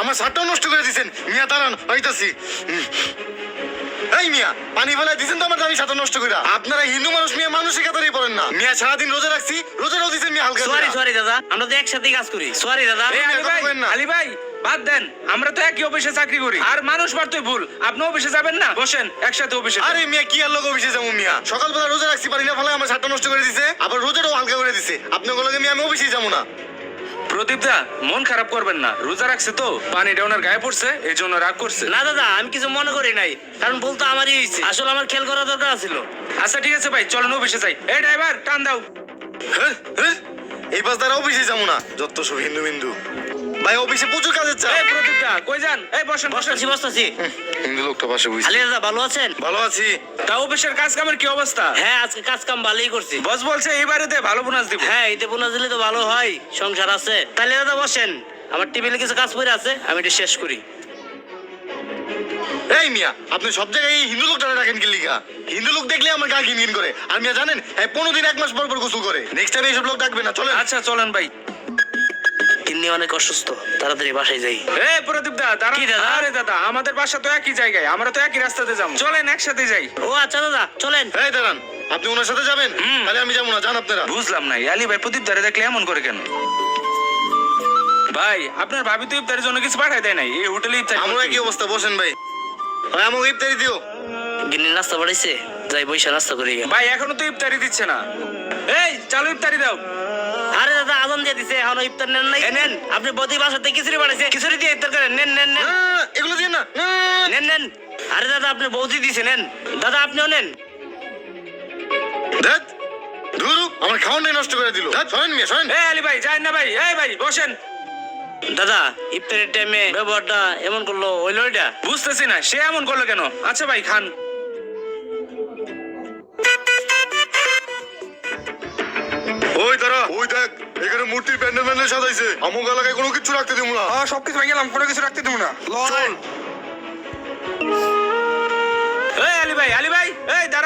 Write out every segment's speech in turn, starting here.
আমার শার্টটাও নষ্ট করে দিছেন। মিয়া দাঁড়ান হইতাছি। এই মিয়া পানি ফেলায় দিছেন তো আমার দামি নষ্ট কইরা। আপনারা হিন্দু মানুষ মিয়া মানুষের কাতারেই পড়েন না। মিয়া সারাদিন রোজা রাখছি রোজাটাও দিছেন মিয়া হালকা সরি সরি দাদা আমরা তো একসাথেই কাজ করি। সরি দাদা আলী ভাই বলেন না। আলী ভাই বাদ দেন আমরা তো একই অফিসে চাকরি করি। আর মানুষ মারতে ভুল আপনি অফিসে যাবেন না? বসেন একসাথে অফিসে আরে মিয়া কি আর লোক অফিসে যাব মিয়া? সকালবেলা রোজা রাখছি পারি না ফেলায় আমার শার্টটা নষ্ট করে দিছে আবার রোজাটাও হালকা করে দিছে। আপনার লগে মিয়া আমি অফিসে যাব না। প্রদীপ দা মন খারাপ করবেন না। রোজা রাখছে তো পানিটা ওনার গায়ে পড়ছে এই জন্য রাগ করছে। না দাদা আমি কিছু মনে করি নাই কারণ ভুল তো আমারই হয়েছে। আসলে আমার খেয়াল করা দরকার ছিল আচ্ছা ঠিক আছে ভাই চলো অফিসে যাই। এই ড্রাইভার টান দাও। হ্যাঁ, হ্যাঁ। এই বাস দ্বারা অফিসে যাব না যত সব হিন্দু বিন্দু ভাই অফিসে প্রচুর কাজের চাপ। এই প্রদীপদা কই যান? এই বসেন বসেন। বসতাছি বসতাছি। হিন্দু লোকটা পাশে বুঝছি আলী দাদা ভালো আছেন? ভালো আছি। তা অফিসের কাজ কামের কি অবস্থা? হ্যাঁ আজকে কাজ কাম ভালোই করছি। বস বলছে এই বাড়িতে ভালো বোনাস দিব। হ্যাঁ এতে বোনাস দিলে তো ভালো হয় সংসার আছে। তাহলে দাদা বসেন। আমার টেবিলে কিছু কাজ পড়ে আছে আমি এটা শেষ করি। এই মিয়া আপনি সব জায়গায় এই হিন্দু লোকটা রাখেন কি লিগা? হিন্দু লোক দেখলে আমার গা ঘিন ঘিন করে। আর মিয়া জানেন এই পনেরো দিন এক মাস পর পর গোসল করে। নেক্সট টাইম এইসব লোক ডাকবে না চলেন। আচ্ছা চলেন ভাই। তিনি অনেক অসুস্থ তাড়াতাড়ি বাসায় যাই। এ প্রদীপ দা দাদা? আরে দাদা আমাদের বাসা তো একই জায়গায় আমরা তো একই রাস্তাতে যাব। চলেন একসাথে যাই। ও আচ্ছা দাদা চলেন। এই দাঁড়ান আপনি ওনার সাথে যাবেন? তাহলে আমি যাব না জান আপনারা। বুঝলাম না আলী ভাই প্রদীপ দারে দেখলে এমন করে কেন? ভাই আপনার ভাবি তো ইফতারের জন্য কিছু পাঠাই দেয় নাই এই হোটেলে ইফতার আমরা কি অবস্থা বসেন ভাই। ভাই আমাকে ইফতারি দিও। গিন্নি নাস্তা বাড়াইছে যাই বৈশা নাস্তা করি ভাই এখনও তো ইফতারি দিচ্ছে না। এই চালু ইফতারি দাও। আরে দাদা আজান দিয়ে দিছে এখনও ইফতার নেন নাই। নেন। আপনি বদি বাসাতে খিচুড়ি বানাইছে। খিচুড়ি দিয়ে ইফতার করেন নেন নেন নেন। এগুলো দিয়ে না। নেন নেন। আরে দাদা আপনি বৌদি দিছে নেন। দাদা আপনিও নেন। ধ্যাৎ, ধুরু আমার খাওয়ানটাই নষ্ট করে দিল। সরেন মিয়া সরেন। এই আলী ভাই যাই না ভাই এই ভাই বসেন। দাদা ইফতারের টাইমে ব্যবহারটা এমন করল ওই লরিটা বুঝতেছি না সে এমন করল কেন? আচ্ছা ভাই খান। ওই দাঁড়া ওই দেখ এখানে মূর্তির প্যান্ডেল প্যান্ডেল সাজাইছে। আমুক এলাকায় কোনো কিছু রাখতে দিব না। হ্যাঁ সবকিছু ভেঙে গেলাম কোনো কিছু রাখতে দিব না। চল। এই আলী ভাই আলী ভাই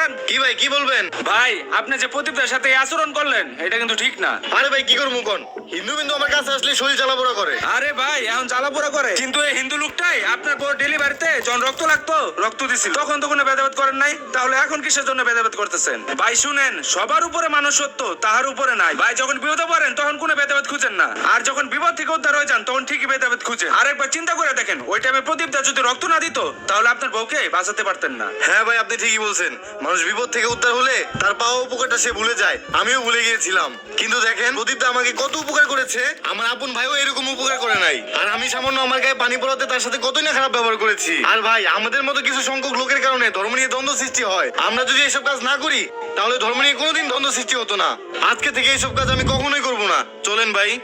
দাঁড়ান। কি ভাই কি বলবেন? ভাই আপনি যে প্রদীপদের সাথে এই আচরণ করলেন এটা কিন্তু ঠিক না। আরে ভাই কি করব কোন? হিন্দু বিন্দু আমার কাছে আসলে শরীর জ্বালাপোড়া করে। আরে ভাই এখন জ্বালাপোড়া করে। কিন্তু এই হিন্দু লোকটাই আপনার পর ডেলিভারিতে যখন রক্ত লাগতো রক্ত দিছিল। তখন তো কোনো ভেদাভেদ করেন নাই তাহলে এখন কিসের জন্য ভেদাভেদ করতেছেন? ভাই শুনেন সবার উপরে মানুষ সত্য তাহার উপরে নাই। ভাই যখন বিপদে পড়েন তখন কোনো ভেদাভেদ খুঁজেন না। আর যখন বিপদ থেকে উদ্ধার হয়ে যান তখন ঠিকই ভেদাভেদ খুঁজেন। আরেকবার চিন্তা করে দেখেন ওই টাইমে প্রদীপ দা যদি রক্ত না দিত তাহলে আপনার বউকে বাঁচাতে পারতেন না। হ্যাঁ ভাই আপনি ঠিকই বলছেন। মানুষ বিপদ থেকে উদ্ধার হলে তার পাওয়া উপকারটা সে ভুলে যায়। আমিও ভুলে গিয়েছিলাম। কিন্তু দেখেন প্রদীপটা আমাকে কত উপকার করেছে। আমার আপন ভাইও এরকম উপকার করে নাই। আর আমি সামান্য আমার গায়ে পানি পড়াতে তার সাথে কতই না খারাপ ব্যবহার করেছি। আর ভাই, আমাদের মতো কিছু সংখ্যক লোকের কারণে ধর্ম নিয়ে দ্বন্দ্ব সৃষ্টি হয়। আমরা যদি এসব কাজ না করি, তাহলে ধর্ম নিয়ে কোনোদিন দ্বন্দ্ব সৃষ্টি হতো না। আজকে থেকে এইসব কাজ আমি কখনোই করব না। চলেন ভাই।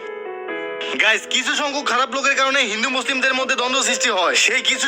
গাইস কিছু সংখ্যক খারাপ লোকের কারণে হিন্দু মুসলিমদের মধ্যে দ্বন্দ্ব সৃষ্টি হয়। সেই কিছু